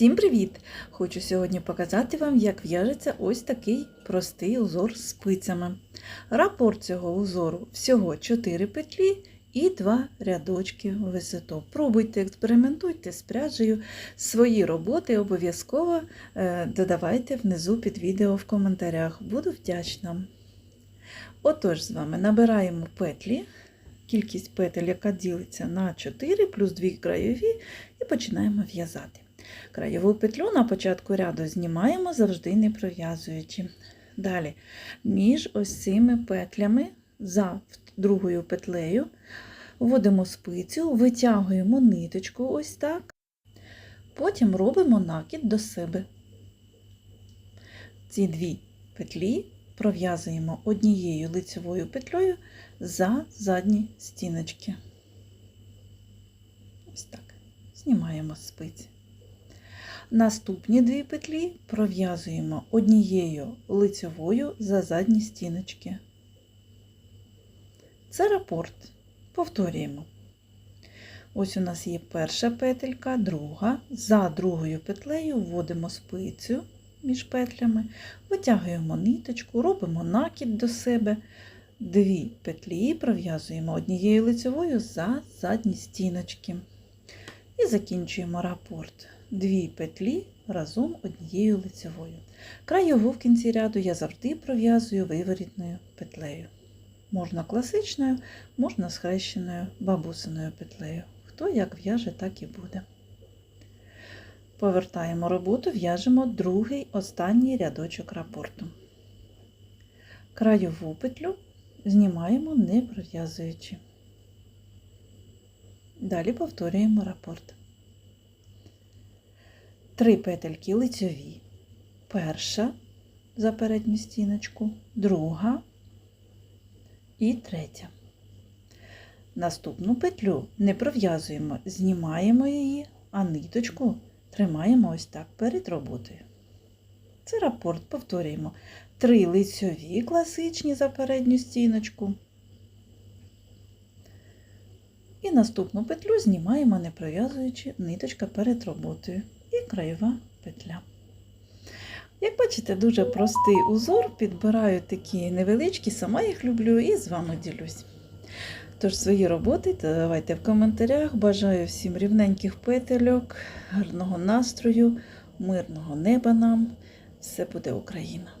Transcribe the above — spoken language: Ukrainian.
Всім привіт! Хочу сьогодні показати вам, як в'яжеться ось такий простий узор з спицями. Рапорт цього узору всього 4 петлі і 2 рядочки висоту. Пробуйте, експериментуйте з пряжею. Свої роботи обов'язково е, додавайте внизу під відео в коментарях. Буду вдячна. Отож, з вами набираємо петлі. Кількість петель, яка ділиться на 4 плюс 2 краєві, і починаємо в'язати. Краєву петлю на початку ряду знімаємо, завжди не пров'язуючи. Далі, між ось цими петлями за другою петлею вводимо спицю, витягуємо ниточку ось так. Потім робимо накид до себе. Ці дві петлі пров'язуємо однією лицевою петлею за задні стіночки. Ось так. Знімаємо спиці. Наступні дві петлі пров'язуємо однією лицевою за задні стіночки. Це рапорт. Повторюємо. Ось у нас є перша петелька, друга. За другою петлею вводимо спицю між петлями, витягуємо ниточку, робимо накид до себе. Дві петлі пров'язуємо однією лицевою за задні стіночки. І закінчуємо рапорт. Дві петлі разом однією лицевою. Краєву в кінці ряду я завжди пров'язую виворітною петлею. Можна класичною, можна схрещеною бабусиною петлею. Хто як в'яже, так і буде. Повертаємо роботу, в'яжемо другий останній рядочок рапорту. Краєву петлю знімаємо, не пров'язуючи. Далі повторюємо рапорт. Три петельки лицьові. Перша за передню стіночку, друга і третя. Наступну петлю не пров'язуємо, знімаємо її, а ниточку тримаємо ось так перед роботою. Це рапорт, повторюємо. Три лицьові класичні за передню стіночку. І наступну петлю знімаємо, не пров'язуючи ниточка перед роботою і краєва петля. Як бачите, дуже простий узор, підбираю такі невеличкі, сама їх люблю і з вами ділюсь. Тож свої роботи давайте в коментарях. Бажаю всім рівненьких петельок, гарного настрою, мирного неба нам. Все буде Україна!